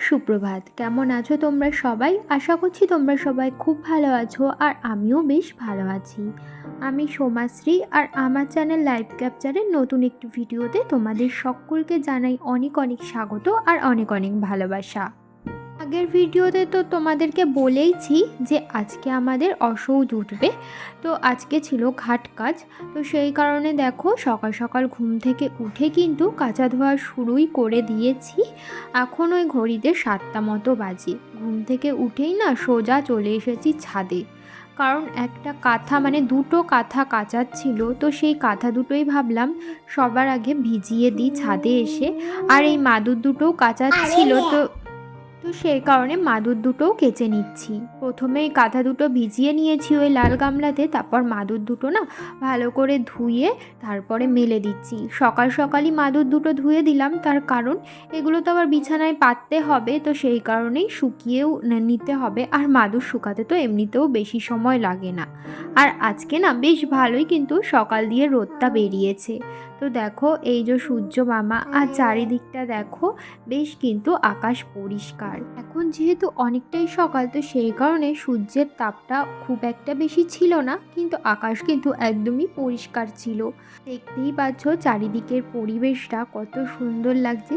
সুপ্রভাত, কেমন আছো তোমরা সবাই? আশা করছি তোমরা সবাই খুব ভালো আছো আর আমিও বেশ ভালো আছি। আমি সোমাশ্রী আর আমার চ্যানেল লাইভ ক্যাপচারের নতুন একটি ভিডিওতে তোমাদের সকলকে জানাই অনেক অনেক স্বাগত আর অনেক অনেক ভালোবাসা। আগের ভিডিওতে তো তোমাদেরকে বলেইছি যে আজকে আমাদের অসৌজ উঠবে। তো আজকে ছিল ঘাট কাজ। তো সেই কারণে দেখো সকাল সকাল ঘুম থেকে উঠে কিন্তু কাঁচা ধোয়া শুরুই করে দিয়েছি। এখন ওই ঘড়িতে সাতটা মতো বাজে। ঘুম থেকে উঠেই না সোজা চলে এসেছি ছাদে। কারণ একটা কাঁথা মানে দুটো কাঁথা কাচার ছিল। তো সেই কাঁথা দুটোই ভাবলাম সবার আগে ভিজিয়ে দিই ছাদে এসে। আর এই মাদুর দুটোও কাচার ছিল তো তো সেই কারণে মাদুর দুটোও কেচে নিচ্ছি। প্রথমে এই কাঁথা দুটো ভিজিয়ে নিয়েছি ওই লাল গামলাতে, তারপর মাদুর দুটো না ভালো করে ধুয়ে তারপরে মেলে দিচ্ছি। সকাল সকালই মাদুর দুটো ধুয়ে দিলাম, তার কারণ এগুলো তো আবার বিছানায় পাততে হবে, তো সেই কারণেই শুকিয়েও নিতে হবে। আর মাদুর শুকাতে তো এমনিতেও বেশি সময় লাগে না। আর আজকে না বেশ ভালোই কিন্তু সকাল দিয়ে রোদটা বেরিয়েছে। তো দেখো, এই যে সূর্য মামা আর চারিদিকটা দেখো, বেশ কিন্তু আকাশ পরিষ্কার। এখন যেহেতু অনেকটাই সকাল, তো সেই কারণে সূর্যের তাপটা খুব একটা বেশি ছিল না, কিন্তু আকাশ কিন্তু একদমই পরিষ্কার ছিল। দেখতেই পাচ্ছ চারিদিকের পরিবেশটা কত সুন্দর লাগছে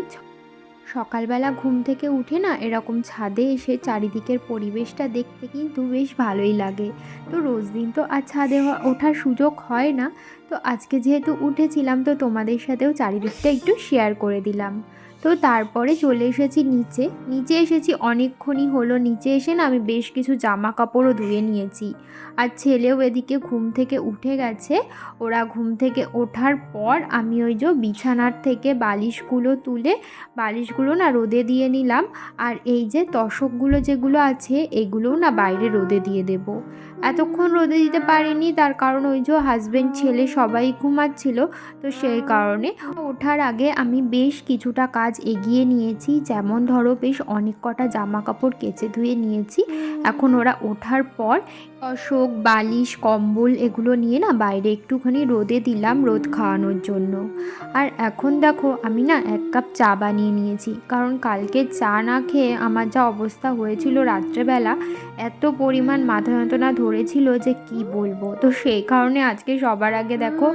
সকালবেলা ঘুম থেকে উঠে না এরকম ছাদে এসে চারিদিকের পরিবেশটা দেখতে কিন্তু বেশ ভালোই লাগে। তো রোজ দিন তো আর ছাদে ওঠার সুযোগ হয় না। তো আজকে যেহেতু উঠেছিলাম তো তোমাদের সাথেও চারিদিকটা একটু শেয়ার করে দিলাম। তো তারপরে চলে এসেছি নিচে। নিচে এসেছি অনেকক্ষণই হলো। নিচে এসে না আমি বেশ কিছু জামা কাপড়ও ধুয়ে নিয়েছি। আর ছেলেও এদিকে ঘুম থেকে উঠে গেছে। ওরা ঘুম থেকে ওঠার পর আমি ওই যে বিছানার থেকে বালিশগুলো তুলে বালিশগুলো না রোদে দিয়ে নিলাম। আর এই যে তশকগুলো যেগুলো আছে, এগুলোও না বাইরে রোদে দিয়ে দেব। এতক্ষণ রোদে দিতে পারিনি, তার কারণ ওই যে হাজব্যান্ড ছেলে সবাই ঘুমাচ্ছিল, তো সেই কারণে ওঠার আগে আমি বেশ কিছুটা কাজ এগিয়ে নিয়েছি। যেমন ধরো, বেশ অনেক কটা জামা কাপড় কেচে ধুয়ে নিয়েছি। এখন ওরা ওঠার পর অশোক, বালিশ, কম্বল এগুলো নিয়ে না বাইরে একটুখানি রোদে দিলাম রোদ খাওয়ানোর জন্য। আর এখন দেখো আমি না এক কাপ চা বানিয়ে নিয়েছি। কারণ কালকে চা না খেয়ে আমার যা অবস্থা হয়েছিল রাত্রেবেলা, এত পরিমাণ মাথা যন্ত্রণা ধরেছিল যে কি বলব? তো সেই কারণে আজকে সবার আগে দেখো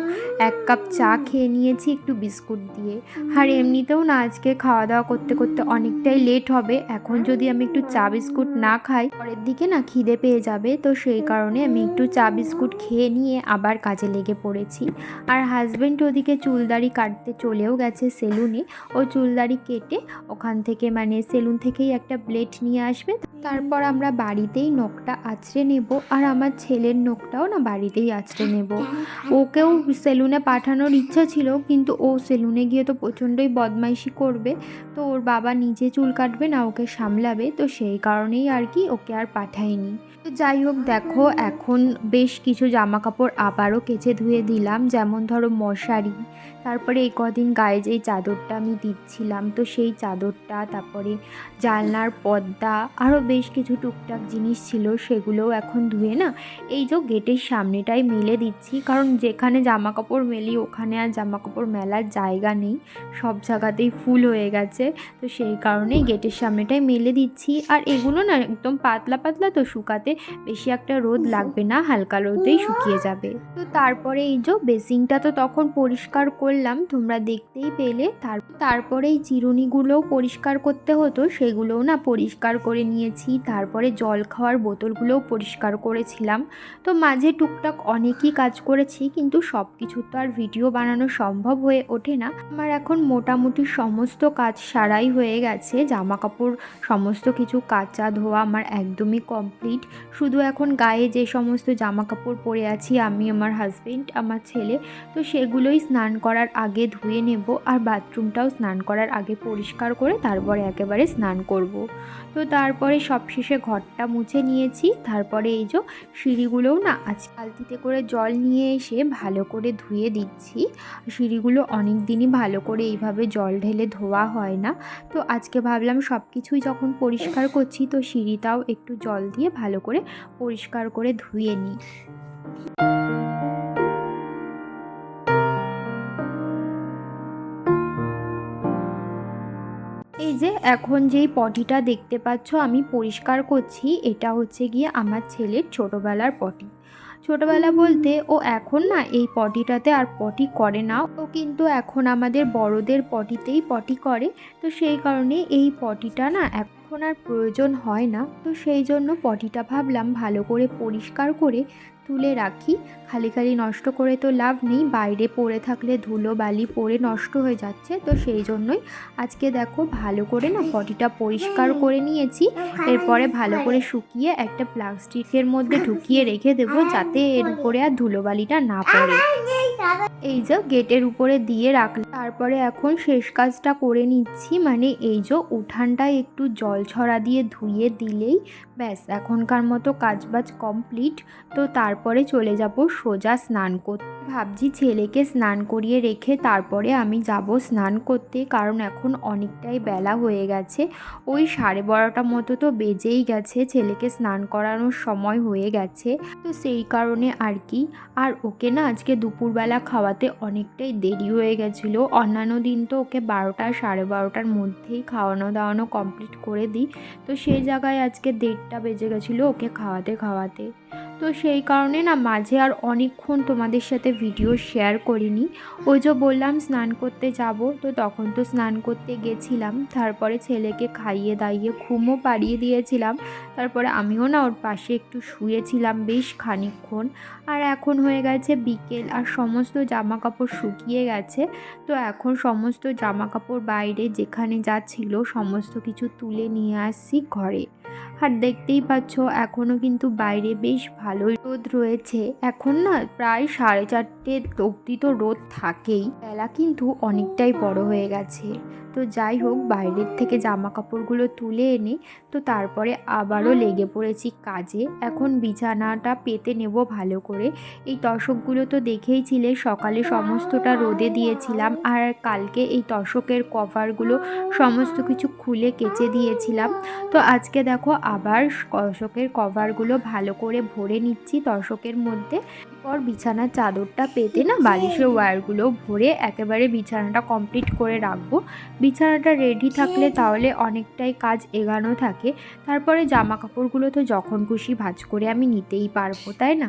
এক কাপ চা খেয়ে নিয়েছি একটু বিস্কুট দিয়ে। আর এমনিতেও না আজকে খাওয়া দাওয়া করতে করতে অনেকটাই লেট হবে। এখন যদি আমি একটু চা বিস্কুট না খাই, পরের দিকে না খিদে পেয়ে যাবে। তো সেই কারণে আমি একটু চা বিস্কুট খেয়ে নিয়ে আবার কাজে লেগে পড়েছি। আর হাজব্যান্ড ওদিকে চুলদাড়ি কাটতে চলেও গেছে সেলুনে ও চুলদাড়ি কেটে ওখান থেকে মানে সেলুন থেকেই একটা ব্লেড নিয়ে আসবে। তারপর আমরা বাড়িতেই নখটা আঁচড়ে নেব। আর আমার ছেলের নখটাও না বাড়িতেই আঁচড়ে নেব। ওকেও সেলুনে পাঠানোর ইচ্ছা ছিল, কিন্তু ও সেলুনে গিয়ে তো প্রচণ্ডই বদমাইশি করবে। তো ওর বাবা নিজে চুল কাটবে না, ওকে সামলাবে। তো সেই কারণেই আর কি ওকে আর পাঠায়নি। তো যাই হোক, দেখো, এখন বেশ কিছু জামা কাপড় আবারও কেচে ধুয়ে দিলাম। যেমন ধরো মশারি তারপরে এই কদিন গায়ে যেই চাদরটা আমি দিচ্ছিলাম, তো সেই চাদরটা, তারপরে জানলার পর্দা আরও বেশ কিছু টুকটাক জিনিস ছিল, সেগুলোও এখন ধুয়ে না এই যে গেটের সামনেটাই মেলে দিচ্ছি। কারণ যেখানে জামা কাপড় মেলি, ওখানে আর জামা কাপড় মেলার জায়গা নেই। সব জায়গাতেই ফুল হয়ে গেছে, তো সেই কারণেই গেটের সামনেটাই মেলে দিচ্ছি। আর এগুলো না একদম পাতলা পাতলা, তো শুকাতে বেশি একটা রোদ লাগবে না, হালকা রোদেই শুকিয়ে যাবে। তো তারপরে এই যে বেসিংটা তো তখন পরিষ্কার করলাম, তোমরা দেখতেই পেলে, তার তারপরে এই চিরুনিগুলোও পরিষ্কার করতে হতো, সেগুলোও না পরিষ্কার করে নিয়েছি, তারপরে জল খাওয়ার বোতলগুলোও পরিষ্কার করেছিলাম। তো মাঝে টুকটাক অনেকই কাজ করেছি, কিন্তু সব কিছু তো আর ভিডিও বানানো সম্ভব হয়ে ওঠে না। আমার এখন মোটামুটি সমস্ত কাজ সারাই হয়ে গেছে জামা কাপড় সমস্ত কিছু, কাচা ধোয়া আমার একদমই কমপ্লিট শুধু এখন গায়ে যে সমস্ত জামা কাপড় পরে আছি, আমি, আমার হাজবেন্ড আমার ছেলে, তো সেগুলোই স্নান করার আগে ধুয়ে নেব আর বাথরুমটাও স্নান করার আগে পরিষ্কার করে তারপরে একেবারে স্নান করব। তো তারপরে সবশেষে ঘরটা মুছে নিয়েছি। তারপরে এই যে সিঁড়িগুলোও না আজ বালতিতে করে জল নিয়ে এসে ভালো করে ধুয়ে দিচ্ছি। সিঁড়িগুলো অনেক দিনই ভালো করে এইভাবে জল ঢেলে ধোয়া হয় না। তো আজকে ভাবলাম সব কিছুই যখন পরিষ্কার করছি তো সিঁড়িটাও একটু জল দিয়ে ভালো করে পরিষ্কার করে ধুয়ে নিই। যে এখন যেই পটিটা দেখতে পাচ্ছ আমি পরিষ্কার করছি এটা হচ্ছে গিয়ে আমার ছেলের ছোটোবেলার পটি। ছোটবেলা বলতে ও এখন না এই পটিটাতে আর পটি করে না। ও কিন্তু এখন আমাদের বড়দের পটিতেই পটি করে। তো সেই কারণে এই পটিটা না এখন আর প্রয়োজন হয় না। তো সেই জন্য পটিটা ভাবলাম ভালো করে পরিষ্কার করে তুলে রাখি। খালি খালি নষ্ট করে তো লাভ নেই, বাইরে পড়ে থাকলে ধুলো বালি পড়ে নষ্ট হয়ে যাচ্ছে। তো সেই জন্যই আজকে দেখো ভালো করে না পটিটা পরিষ্কার করে নিয়েছি। এরপরে ভালো করে শুকিয়ে একটা প্লাস্টিকের মধ্যে ঢুকিয়ে রেখে দেবো যাতে এর উপরে আর ধুলোবালিটা না পড়ে। এই যে গেটের উপরে দিয়ে রাখলাম। তারপরে এখন শেষ কাজটা করে নিচ্ছি। মানে এই যে উঠানটায় একটু জল ছড়া দিয়ে ধুয়ে দিলেই ব্যাস, এখনকার মতো কাজবাজ কমপ্লিট তো তারপরে চলে যাব সোজা স্নান করতে। ভাবছি ছেলেকে স্নান করিয়ে রেখে তারপরে আমি যাব স্নান করতে, কারণ এখন অনেকটাই বেলা হয়ে গেছে। ওই সাড়ে বারোটা মতো তো বেজেই গেছে, ছেলেকে স্নান করানোর সময় হয়ে গেছে। তো সেই কারণে আর কি। আর ওকে না আজকে দুপুরবেলা খাওয়াতে অনেকটাই দেরি হয়ে গেছিল। অন্যান্য দিন তো ওকে বারোটা, সাড়ে বারোটার মধ্যেই খাওয়ানো দাওয়ানো কমপ্লিট করে দিই। তো সেই জায়গায় আজকে দেড়টা বেজে গেছিল ওকে খাওয়াতে খাওয়াতে। তো সেই কারণে না মাঝে আর অনেকক্ষণ তোমাদের সাথে ভিডিও শেয়ার করিনি। ওই যে বললাম স্নান করতে যাব, তো তখন তো স্নান করতে গেছিলাম। তারপরে ছেলেকে খাইয়ে দাইয়ে ঘুমও পাড়িয়ে দিয়েছিলাম। তারপরে আমিও না ওর পাশে একটু শুয়েছিলাম বেশ খানিকক্ষণ। আর এখন হয়ে গেছে বিকেল আর সমস্ত জামা কাপড় শুকিয়ে গেছে। তো এখন সমস্ত জামা কাপড় বাইরে যেখানে যা ছিল সমস্ত কিছু তুলে নিয়ে আসছি ঘরে। আর দেখতেই পাচ্ছ, এখনও কিন্তু বাইরে বেশ ভালোই রোদ রয়েছে। এখন না প্রায় সাড়ে চারটে অবধি তো রোদ থাকেই। বেলা কিন্তু অনেকটাই বড় হয়ে গেছে। তো যাই হোক, বাইরের থেকে জামা কাপড়গুলো তুলে এনে তো তারপরে আবারও লেগে পড়েছি কাজে। এখন বিছানাটা পেতে নেব ভালো করে। এই তশকগুলো তো দেখেইছিলে সকালে সমস্তটা রোদে দিয়েছিলাম আর কালকে এই তশকের কভারগুলো সমস্ত কিছু খুলে কেচে দিয়েছিলাম। তো আজকে দেখো আবার তশকের কভারগুলো ভালো করে ভরে নিচ্ছি তশকের মধ্যে। পর বিছানার চাদরটা পেতে না বালিশের ওয়্যারগুলো ভরে একেবারে বিছানাটা কমপ্লিট করে রাখব। বিছানাটা রেডি থাকলে তাহলে অনেকটাই কাজ এগানো থাকে। তারপরে জামা কাপড়গুলো তো যখন খুশি ভাজ করে আমি নিতেই পারব, তাই না?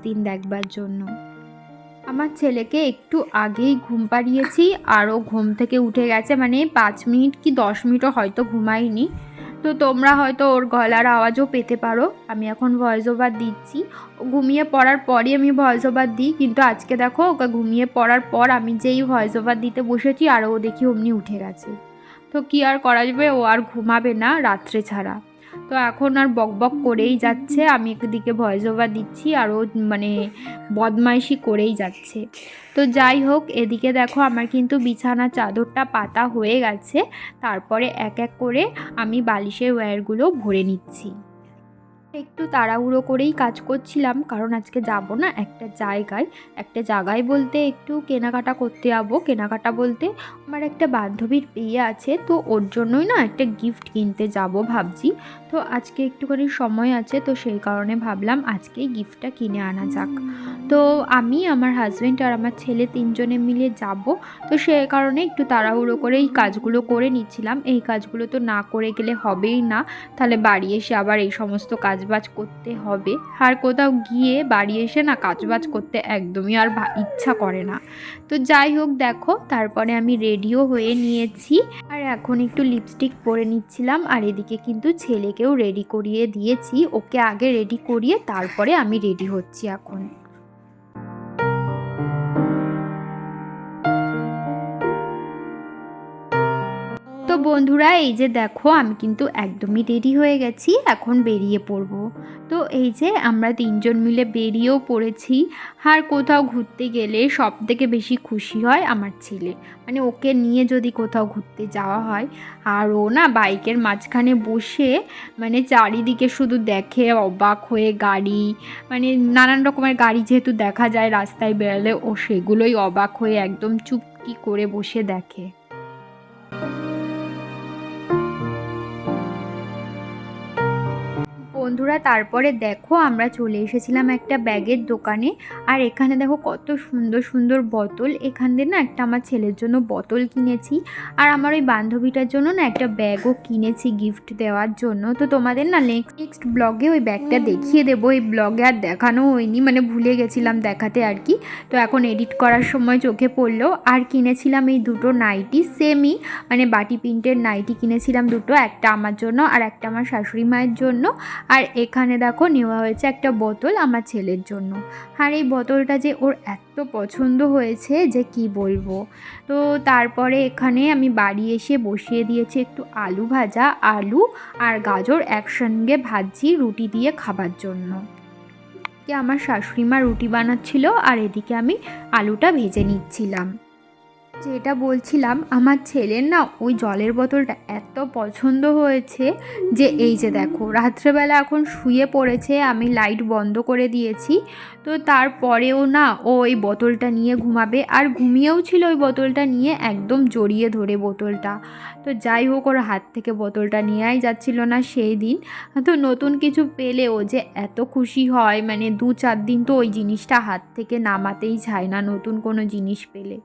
দিন দেখবার জন্য। আমার ছেলেকে একটু আগেই ঘুম পাড়িয়েছি, আরও ঘুম থেকে উঠে গেছে মানে পাঁচ মিনিট কি দশ মিনিটও হয়তো ঘুমাইনি তো তোমরা হয়তো ওর গলার আওয়াজও পেতে পারো। আমি এখন ভয়েস ওভার দিচ্ছি। ঘুমিয়ে পড়ার পরই আমি ভয়েস ওভার দিই, কিন্তু আজকে দেখো ওকে ঘুমিয়ে পড়ার পর আমি যেই ভয়েস ওভার দিতে বসেছি আর ও দেখি অমনি উঠে গেছে। তো কী আর করা যাবে? ও আর ঘুমাবে না রাত্রে ছাড়া। তো এখন আর বক বক করেই যাচ্ছে। আমি একদিকে ভয়েস ওভার দিচ্ছি আরও মানে বদমাইশি করেই যাচ্ছে। তো যাই হোক, এদিকে দেখো আমার কিন্তু বিছানা চাদরটা পাতা হয়ে গেছে। তারপরে এক এক করে আমি বালিশের ওয়্যারগুলো ভরে নিচ্ছি। একটু তাড়াহুড়ো করেই কাজ করছিলাম, কারণ আজকে যাব না একটা জায়গায়। একটা জায়গায় বলতে একটু কেনাকাটা করতে যাব। কেনাকাটা বলতে আমার একটা বান্ধবীর বিয়ে আছে, তো ওর জন্যই না একটা গিফট কিনতে যাব ভাবছি। তো আজকে একটুখানি সময় আছে, তো সেই কারণে ভাবলাম আজকেই গিফটটা কিনে আনা যাক। তো আমি, আমার হাজব্যান্ড আর আমার ছেলে তিনজনে মিলে যাব। তো সে কারণে একটু তাড়াহুড়ো করে এই কাজগুলো করে নিচ্ছিলাম। এই কাজগুলো তো না করে গেলে হবেই না। তাহলে বাড়ি এসে আবার এই সমস্ত কাজবাজ করতে হবে। আর কোথাও গিয়ে বাড়ি এসে না কাজবাজ করতে একদমই আর ইচ্ছা করে না। তো যাই হোক দেখো, তারপরে আমি রেডিও হয়ে নিয়েছি। আর এখন একটু লিপস্টিক পরে নিচ্ছিলাম। আর এদিকে কিন্তু ছেলেকেও রেডি করিয়ে দিয়েছি। ওকে আগে রেডি করিয়ে তারপরে আমি রেডি হচ্ছি এখন। বন্ধুরা, এই যে দেখো, আমি কিন্তু একদমই রেডি হয়ে গেছি, এখন বেরিয়ে পড়ব। তো এই যে আমরা তিনজন মিলে বেরিয়েও পড়েছি, আর কোথাও ঘুরতে গেলে সব থেকে বেশি খুশি হয় আমার ছেলে। মানে ওকে নিয়ে যদি কোথাও ঘুরতে যাওয়া হয়, আর ও না বাইকের মাঝখানে বসে মানে চারিদিকে শুধু দেখে অবাক হয়ে গাড়ি মানে নানান রকমের গাড়ি যেহেতু দেখা যায় রাস্তায় বেরোলে, ও সেগুলোই অবাক হয়ে একদম চুপটি করে বসে দেখে। বন্ধুরা, তারপরে দেখো আমরা চলে এসেছিলাম একটা ব্যাগের দোকানে। আর এখানে দেখো কত সুন্দর সুন্দর বোতল। এখান দিয়ে না একটা আমার ছেলের জন্য বোতল কিনেছি। আর আমার ওই বান্ধবীটার জন্য না একটা ব্যাগও কিনেছি গিফট দেওয়ার জন্য। তো তোমাদের না নেক্সট নেক্সট ব্লগে ওই ব্যাগটা দেখিয়ে দেবো। এই ব্লগে আর দেখানো হয়নি মানে ভুলে গেছিলাম দেখাতে আর কি। তো এখন এডিট করার সময় চোখে পড়ল। আর কিনেছিলাম এই দুটো নাইটি সেমই মানে বাটি প্রিন্টের নাইটি কিনেছিলাম দুটো। একটা আমার জন্য আর একটা আমার শাশুড়ি মায়ের জন্য। আর এখানে দেখো নেওয়া হয়েছে একটা বোতল আমার ছেলের জন্য। আর এই বোতলটা যে ওর এত পছন্দ হয়েছে যে কি বলব? তো তারপরে এখানে আমি বাড়ি এসে বসিয়ে দিয়েছি একটু আলু ভাজা, আলু আর গাজর একসঙ্গে ভাজি রুটি দিয়ে খাবার জন্য। আমার শাশুড়ি মা রুটি বানাচ্ছিল আর এদিকে আমি আলুটা ভেজে নিচ্ছিলাম। যেটা বলছিলাম, আমার ছেলের না ওই জলের বোতলটা এত পছন্দ হয়েছে যে, এই যে দেখো, রাত্রেবেলা এখন শুয়ে পড়েছে, আমি লাইট বন্ধ করে দিয়েছি। তো তারপরেও না ও ওই বোতলটা নিয়ে ঘুমাবে, আর ঘুমিয়েও ছিল ওই বোতলটা নিয়ে একদম জড়িয়ে ধরে বোতলটা। তো যাই হোক, ওর হাত থেকে বোতলটা নেওয়াই যাচ্ছিল না সেই দিন। তো নতুন কিছু পেলে ও যে এত খুশি হয় মানে দু চার দিন তো ওই জিনিসটা হাত থেকে নামাতেই চায় না নতুন কোনো জিনিস পেলে।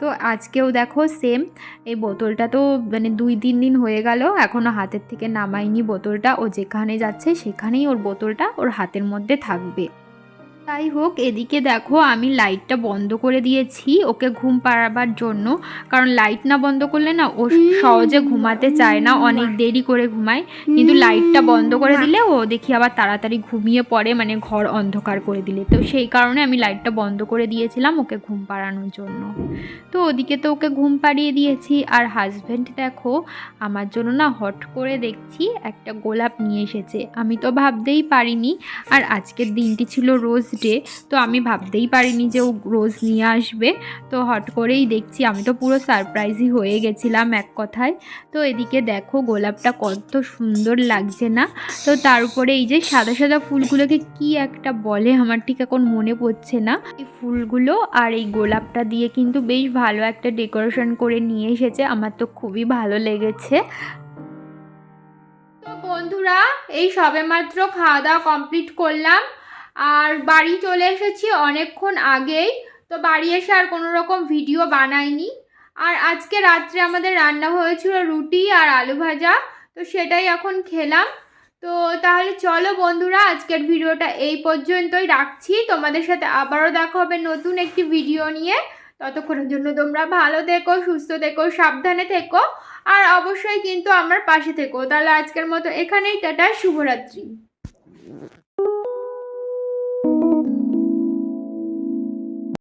তো আজকেও দেখো সেম এই বোতলটা তো মানে দুই, তিন দিন হয়ে গেল এখনও হাতের থেকে নামায়নি বোতলটা। ও যেখানে যাচ্ছে সেখানেই ওর বোতলটা ওর হাতের মধ্যে থাকবে। তাই হোক এদিকে দেখো আমি লাইটটা বন্ধ করে দিয়েছি ওকে ঘুম পাড়াবার জন্য। কারণ লাইট না বন্ধ করলে না ও সহজে ঘুমাতে চায় না অনেক দেরি করে ঘুমায়। কিন্তু লাইটটা বন্ধ করে দিলে ও দেখি আবার তাড়াতাড়ি ঘুমিয়ে পড়ে মানে ঘর অন্ধকার করে দিলে। তো সেই কারণে আমি লাইটটা বন্ধ করে দিয়েছিলাম ওকে ঘুম পাড়ানোর জন্য। তো ওদিকে তো ওকে ঘুম পাড়িয়ে দিয়েছি। আর হাজব্যান্ড দেখো আমার জন্য না হট করে দেখছি একটা গোলাপ নিয়ে এসেছে। আমি তো ভাবতেই পারিনি। আর আজকের দিনটি ছিল রোজ ডে তো আমি ভাবতেই পারিনি যে ও রোজ নিয়ে আসবে। তো হট করেই দেখছি আমি তো পুরো সারপ্রাইজই হয়ে গেছিলাম এক কথায়। তো এদিকে দেখো গোলাপটা কত সুন্দর লাগছে না? তো তার উপরে এই যে সাদা সাদা ফুলগুলোকে কি একটা বলে আমার ঠিক এখন মনে পড়ছে না। এই ফুলগুলো আর এই গোলাপটা দিয়ে কিন্তু বেশ ভালো একটা ডেকোরেশন করে নিয়ে এসেছে, আমার তো খুবই ভালো লেগেছে। বন্ধুরা, এই সবেমাত্র খাওয়া দাওয়া কমপ্লিট করলাম। আর বাড়ি চলে এসেছি অনেকক্ষণ আগেই, তো বাড়ি এসে আর কোনো রকম ভিডিও বানাইনি। আর আজকে রাত্রে আমাদের রান্না হয়েছিল রুটি আর আলু ভাজা, তো সেটাই এখন খেলাম। তো তাহলে চলো বন্ধুরা, আজকের ভিডিওটা এই পর্যন্তই রাখছি। তোমাদের সাথে আবারও দেখা হবে নতুন একটি ভিডিও নিয়ে। ততক্ষণের জন্য তোমরা ভালো থেকো, সুস্থ থেকো, সাবধানে থেকো। আর অবশ্যই কিন্তু আমার পাশে থেকো। তাহলে আজকের মতো এখানেই, টাটা, শুভরাত্রি।